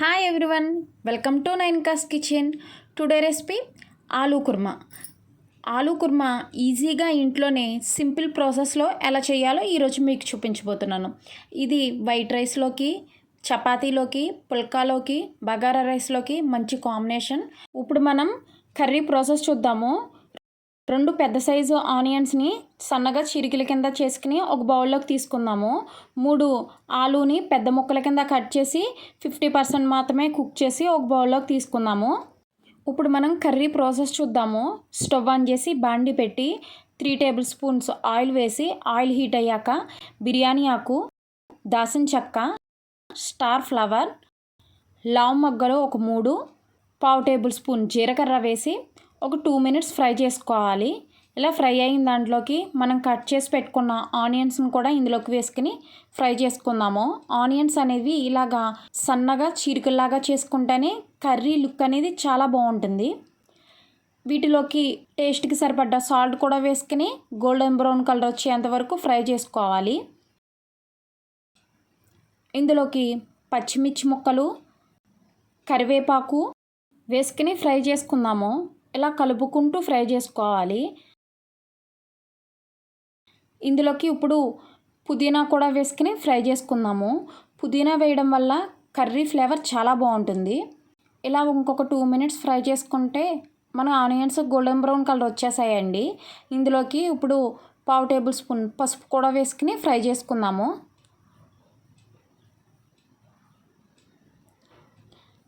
Hi everyone welcome to nine kas kitchen today recipe aloo kurma. Aloo kurma ఈజీగా ఇంట్లోనే simple ప్రాసెస్లో ఎలా చేయాలో ఈరోజు మీకు చూపించబోతున్నాను. ఇది వైట్ రైస్లోకి చపాతీలోకి పుల్కాలోకి బగారా రైస్లోకి మంచి కాంబినేషన్ ఇప్పుడు మనం కర్రీ ప్రాసెస్ చూద్దాము. రెండు పెద్ద సైజు ఆనియన్స్ని సన్నగా చిరికిల కింద చేసుకుని ఒక బౌల్లోకి తీసుకుందాము. మూడు ఆలూని పెద్ద ముక్కల కింద కట్ చేసి ఫిఫ్టీ పర్సెంట్ మాత్రమే కుక్ చేసి ఒక బౌల్లోకి తీసుకుందాము. ఇప్పుడు మనం కర్రీ ప్రాసెస్ చూద్దాము. స్టవ్ ఆన్ చేసి బాండి పెట్టి త్రీ టేబుల్ స్పూన్స్ ఆయిల్ వేసి ఆయిల్ హీట్ అయ్యాక బిర్యానీ ఆకు దాసిన చెక్క స్టార్ ఫ్లవర్ లావ్ మొగ్గలు ఒక మూడు పావు టేబుల్ స్పూన్ జీలకర్ర వేసి ఒక టూ మినిట్స్ ఫ్రై చేసుకోవాలి. ఇలా ఫ్రై అయిన దాంట్లోకి మనం కట్ చేసి పెట్టుకున్న ఆనియన్స్ని కూడా ఇందులోకి వేసుకుని ఫ్రై చేసుకుందాము. ఆనియన్స్ అనేవి ఇలాగా సన్నగా చీరికల్లాగా చేసుకుంటేనే కర్రీ లుక్ అనేది చాలా బాగుంటుంది. వీటిలోకి టేస్ట్కి సరిపడ్డ సాల్ట్ కూడా వేసుకుని గోల్డెన్ బ్రౌన్ కలర్ వచ్చేంత వరకు ఫ్రై చేసుకోవాలి. ఇందులోకి పచ్చిమిర్చి ముక్కలు కరివేపాకు వేసుకుని ఫ్రై చేసుకుందాము. ఇలా కలుపుకుంటూ ఫ్రై చేసుకోవాలి? ఇందులోకి ఇప్పుడు పుదీనా కూడా వేసుకుని ఫ్రై చేసుకుందాము. పుదీనా వేయడం వల్ల కర్రీ ఫ్లేవర్ చాలా బాగుంటుంది. ఇలా ఇంకొక టూ మినిట్స్ ఫ్రై చేసుకుంటే మన ఆనియన్స్ గోల్డెన్ బ్రౌన్ కలర్ వచ్చేసాయండి. ఇందులోకి ఇప్పుడు పావు టేబుల్ స్పూన్ పసుపు కూడా వేసుకుని ఫ్రై చేసుకుందాము.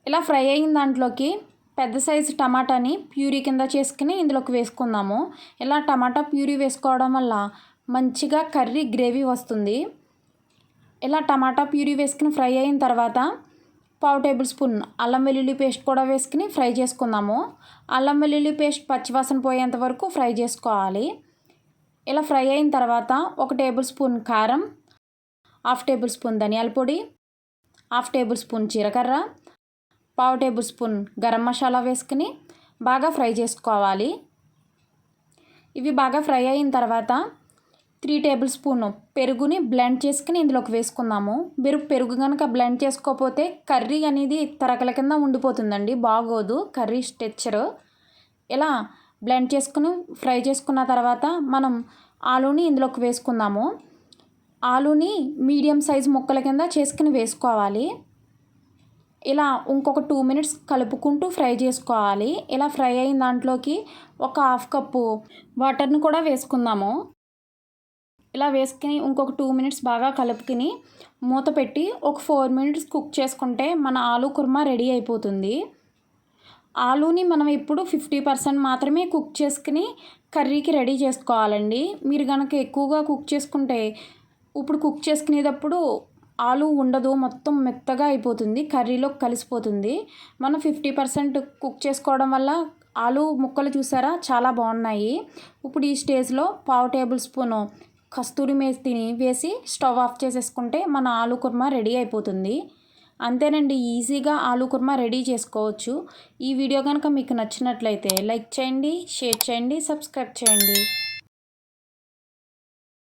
ఇలా ఫ్రై అయిన దాంట్లోకి పెద్ద సైజు టమాటాని ప్యూరీ కింద చేసుకుని ఇందులోకి వేసుకుందాము. ఇలా టమాటా ప్యూరీ వేసుకోవడం వల్ల మంచిగా కర్రీ గ్రేవీ వస్తుంది. ఇలా టమాటా ప్యూరీ వేసుకుని ఫ్రై అయిన తర్వాత పావు టేబుల్ స్పూన్ అల్లం వెల్లుల్లి పేస్ట్ కూడా వేసుకుని ఫ్రై చేసుకుందాము. అల్లం వెల్లుల్లి పేస్ట్ పచ్చివాసన పోయేంత వరకు ఫ్రై చేసుకోవాలి. ఇలా ఫ్రై అయిన తర్వాత ఒక టేబుల్ స్పూన్ కారం హాఫ్ టేబుల్ స్పూన్ ధనియాల పొడి హాఫ్ టేబుల్ స్పూన్ జీలకర్ర పావు టేబుల్ స్పూన్ గరం మసాలా వేసుకుని బాగా ఫ్రై చేసుకోవాలి. ఇవి బాగా ఫ్రై అయిన తర్వాత త్రీ టేబుల్ స్పూన్ పెరుగుని బ్లెండ్ చేసుకుని ఇందులోకి వేసుకుందాము. మీరు పెరుగు కనుక బ్లెండ్ చేసుకోకపోతే కర్రీ అనేది తరకల కింద ఉండిపోతుందండి బాగోదు. కర్రీ స్టెచ్చర్ ఇలా బ్లెండ్ చేసుకుని ఫ్రై చేసుకున్న తర్వాత మనం ఆలూని ఇందులోకి వేసుకుందాము. ఆలూని మీడియం సైజ్ ముక్కల కింద చేసుకుని వేసుకోవాలి. ఇలా ఇంకొక టూ మినిట్స్ కలుపుకుంటూ ఫ్రై చేసుకోవాలి. ఇలా ఫ్రై అయిన దాంట్లోకి ఒక హాఫ్ కప్పు వాటర్ని కూడా వేసుకుందాము. ఇలా వేసుకుని ఇంకొక టూ మినిట్స్ బాగా కలుపుకుని మూత పెట్టి ఒక ఫోర్ మినిట్స్ కుక్ చేసుకుంటే మన ఆలు కుర్మా రెడీ అయిపోతుంది. ఆలూని మనం ఇప్పుడు ఫిఫ్టీ పర్సెంట్ మాత్రమే కుక్ చేసుకుని కర్రీకి రెడీ చేసుకోవాలండి. మీరు కనుక ఎక్కువగా కుక్ చేసుకుంటే ఇప్పుడు కుక్ చేసుకునేటప్పుడు ఆలు ఉండదు మొత్తం మెత్తగా అయిపోతుంది కర్రీలో కలిసిపోతుంది. మనం ఫిఫ్టీ పర్సెంట్ కుక్ చేసుకోవడం వల్ల ఆలు ముక్కలు చూసారా? చాలా బాగున్నాయి. ఇప్పుడు ఈ స్టేజ్లో పావు టేబుల్ స్పూను కస్తూరి మేతిని వేసి స్టవ్ ఆఫ్ చేసేసుకుంటే మన ఆలు కుర్మా రెడీ అయిపోతుంది. అంతేనండి ఈజీగా ఆలు కుర్మా రెడీ చేసుకోవచ్చు. ఈ వీడియో కనుక మీకు నచ్చినట్లయితే లైక్ చేయండి షేర్ చేయండి సబ్స్క్రైబ్ చేయండి.